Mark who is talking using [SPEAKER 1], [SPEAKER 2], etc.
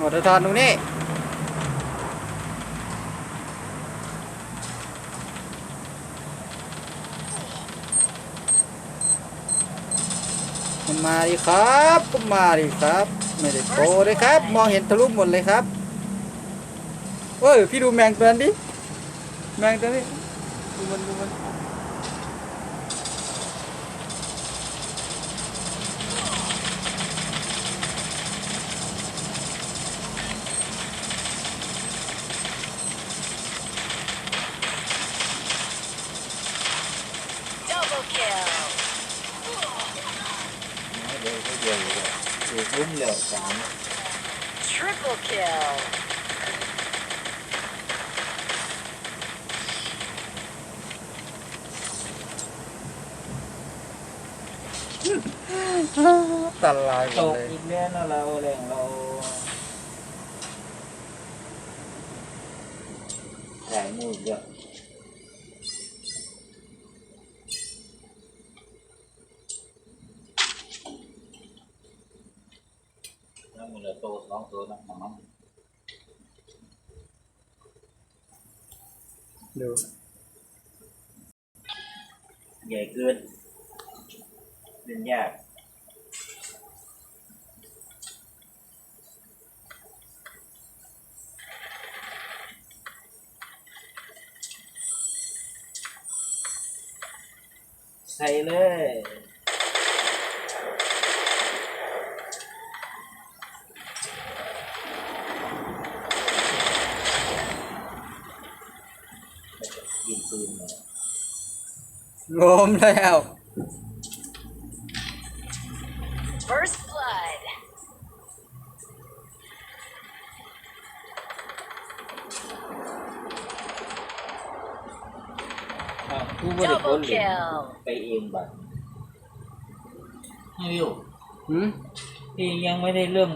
[SPEAKER 1] หัวตะทอนตรงนี้มาดิครับมาดิครับ ไม่ได้โปรเลยครับ มองเห็นทะลุหมดเลยครับเอ้ยพี่ดูแมงตัวนั้นดิ แมงตัวนี้ดูมันดูมัน
[SPEAKER 2] Double kill.
[SPEAKER 3] เดี๋ยวก็เดี๋ยวเลย ถูกลุ้มเหลวสาม
[SPEAKER 2] Triple kill.
[SPEAKER 1] ตลายหม
[SPEAKER 3] ต
[SPEAKER 1] ด
[SPEAKER 3] ก
[SPEAKER 1] เลย
[SPEAKER 3] อีกแล้วนะเราแรงเราหลายมือเยอะ แล้วมือละโตสองตัวนะมัน
[SPEAKER 1] ดู
[SPEAKER 3] ใหญ่เกินเป็นยากใส่เลย ยิงปืนมา
[SPEAKER 1] งมแล้ว
[SPEAKER 2] First blood.
[SPEAKER 3] อะกูไม่ได้คน
[SPEAKER 2] Double
[SPEAKER 3] เลย
[SPEAKER 2] kill.
[SPEAKER 3] ไปเองบัตรไม่รู้
[SPEAKER 1] หืม
[SPEAKER 3] พี่ยังไม่ได้เริ่ม